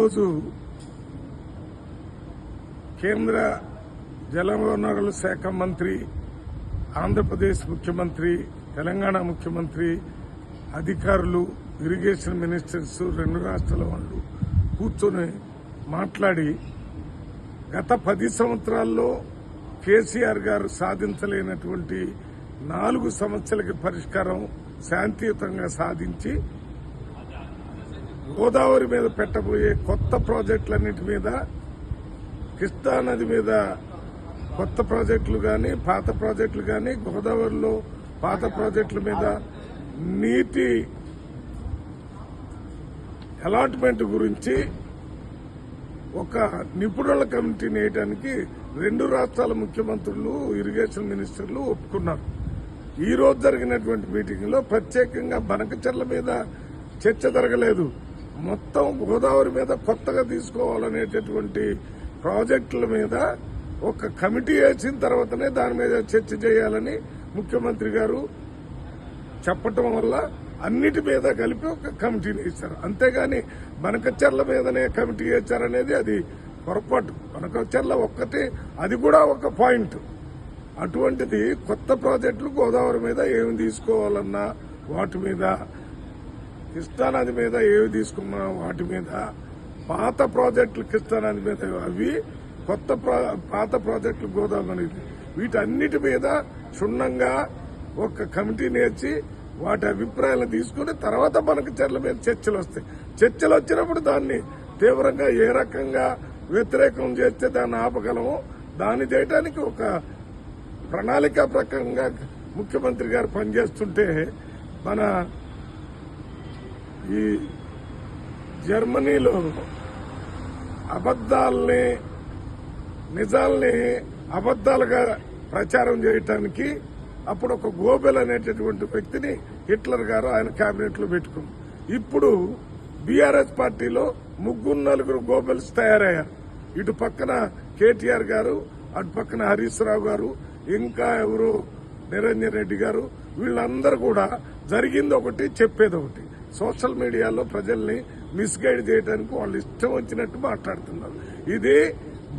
ఈరోజు కేంద్ర జలవనరుల శాఖ మంత్రి ఆంధ్రప్రదేశ్ ముఖ్యమంత్రి తెలంగాణ ముఖ్యమంత్రి అధికారులు ఇరిగేషన్ మినిస్టర్స్ రెండు రాష్ట్రాల వాళ్ళు కూర్చొని మాట్లాడి గత పది సంవత్సరాల్లో కేసీఆర్ గారు సాధించలేనటువంటి నాలుగు సమస్యలకి పరిష్కారం శాంతియుతంగా సాధించి గోదావరి మీద పెట్టబోయే కొత్త ప్రాజెక్టులన్నిటి మీద కృష్ణా నది మీద కొత్త ప్రాజెక్టులు కానీ పాత ప్రాజెక్టులు కానీ గోదావరిలో పాత ప్రాజెక్టుల మీద నీటి అలాట్మెంట్ గురించి ఒక నిపుణుల కమిటీని వేయడానికి రెండు రాష్ట్రాల ముఖ్యమంత్రులు ఇరిగేషన్ మినిస్టర్లు ఒప్పుకున్నారు. ఈ రోజు జరిగినటువంటి మీటింగ్లో ప్రత్యేకంగా బనకచర్ల మీద చర్చ జరగలేదు. మొత్తం గోదావరి మీద కొత్తగా తీసుకోవాలనేటటువంటి ప్రాజెక్టుల మీద ఒక కమిటీ వేసిన తర్వాతనే దాని మీద చర్చ చేయాలని ముఖ్యమంత్రి గారు చెప్పటం వల్ల అన్నిటి మీద కలిపి ఒక కమిటీని ఇచ్చారు. అంతేగాని బనకచర్ల మీదనే కమిటీ వేశారనేది అది పొరపాటు. బనకచెర్ల ఒక్కటే అది కూడా ఒక పాయింట్. అటువంటిది కొత్త ప్రాజెక్టులు గోదావరి మీద ఏమి తీసుకోవాలన్నా వాటి మీద కృష్ణానది మీద ఏవి తీసుకున్నా వాటి మీద. పాత ప్రాజెక్టులు కృష్ణానది మీద అవి కొత్త ప్రా- పాత ప్రాజెక్టులు గోదావరి వీటన్నిటి మీద క్షుణ్ణంగా ఒక కమిటీ నేర్చి వాటి అభిప్రాయాలను తీసుకుని తర్వాత మనకు చర్ల మీద చర్చలు వస్తాయి. చర్చలు వచ్చినప్పుడు దాన్ని తీవ్రంగా ఏ రకంగా వ్యతిరేకం చేస్తే దాన్ని ఆపగలము దాన్ని చేయడానికి ఒక ప్రణాళిక ప్రకారంగా ముఖ్యమంత్రి గారు పనిచేస్తుంటే మన ఈ జర్మనీలో అబద్దాలని నిజాల్ని అబద్దాలుగా ప్రచారం చేయటానికి అప్పుడు ఒక గోబెల్ అనేటటువంటి వ్యక్తిని హిట్లర్ గారు ఆయన కేబినెట్లో పెట్టుకుంది. ఇప్పుడు బీఆర్ఎస్ పార్టీలో ముగ్గురు నలుగురు గోబెల్స్ తయారయ్యారు. ఇటు పక్కన కేటీఆర్ గారు అటు పక్కన హరీష్ రావు గారు ఇంకా ఎవరు? నిరంజన్ రెడ్డి గారు. వీళ్ళందరూ కూడా జరిగింది ఒకటి చెప్పేది ఒకటి. సోషల్ మీడియాలో ప్రజల్ని మిస్గైడ్ చేయడానికి వాళ్ళు ఇష్టం వచ్చినట్టు మాట్లాడుతున్నారు. ఇది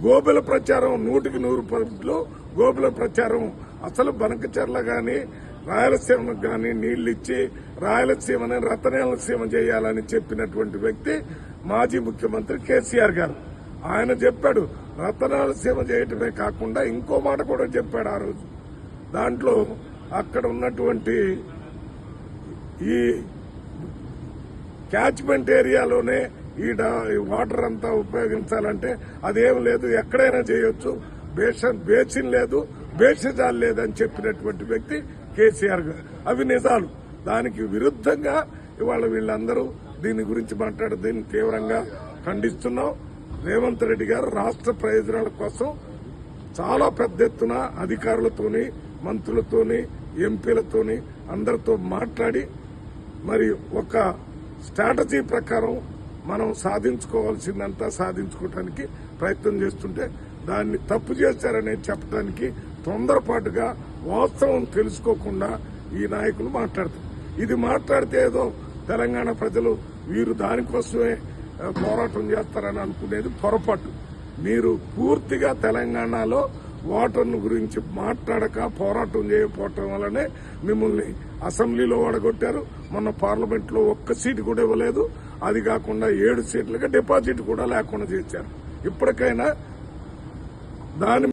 గోబెల ప్రచారం నూటికి నూరు పర్సెంట్లు గోబెల ప్రచారం. అసలు బనకచర్ల గాని రాయలసీమకు గాని నీళ్ళు ఇచ్చి రాయలసీమని రతనాలసీమ చేయాలని చెప్పినటువంటి వ్యక్తి మాజీ ముఖ్యమంత్రి కేసీఆర్ గారు. ఆయన చెప్పాడు రతనాలసీమ చేయటమే కాకుండా ఇంకో మాట కూడా చెప్పాడు ఆ రోజు. దాంట్లో అక్కడ ఉన్నటువంటి ఈ క్యాచ్మెంట్ ఏరియాలోనే ఈ వాటర్ అంతా ఉపయోగించాలంటే అదేం లేదు ఎక్కడైనా చేయొచ్చు. బేషన్ బేసిన్ లేదు బేసిజాలు లేదని చెప్పినటువంటి వ్యక్తి కేసీఆర్ గారు. అవి నిజాలు. దానికి విరుద్ధంగా ఇవాళ వీళ్ళందరూ దీని గురించి మాట్లాడి దీన్ని తీవ్రంగా ఖండిస్తున్నాం. రేవంత్ రెడ్డి గారు రాష్ట్ర ప్రయోజనాల కోసం చాలా పెద్ద ఎత్తున అధికారులతోని మంత్రులతోని ఎంపీలతోని అందరితో మాట్లాడి మరి ఒక స్ట్రాటజీ ప్రకారం మనం సాధించుకోవాల్సిందంతా సాధించుకోవటానికి ప్రయత్నం చేస్తుంటే దాన్ని తప్పు చేశారనే చెప్పడానికి తొందరపాటుగా వాస్తవం తెలుసుకోకుండా ఈ నాయకులు మాట్లాడతారు ఇది మాట్లాడితే ఏదో తెలంగాణ ప్రజలు వీరు దానికోసమే పోరాటం చేస్తారని అనుకునేది పొరపాటు. మీరు పూర్తిగా తెలంగాణలో ఓటర్ను గురించి మాట్లాడక పోరాటం చేయకపోవటం వల్లనే మిమ్మల్ని అసెంబ్లీలో ఓడగొట్టారు మొన్న పార్లమెంట్లో ఒక్క సీటు కూడా ఇవ్వలేదు. అది కాకుండా ఏడు సీట్లుగా డిపాజిట్ కూడా లేకుండా చేశారు. ఇప్పటికైనా దాని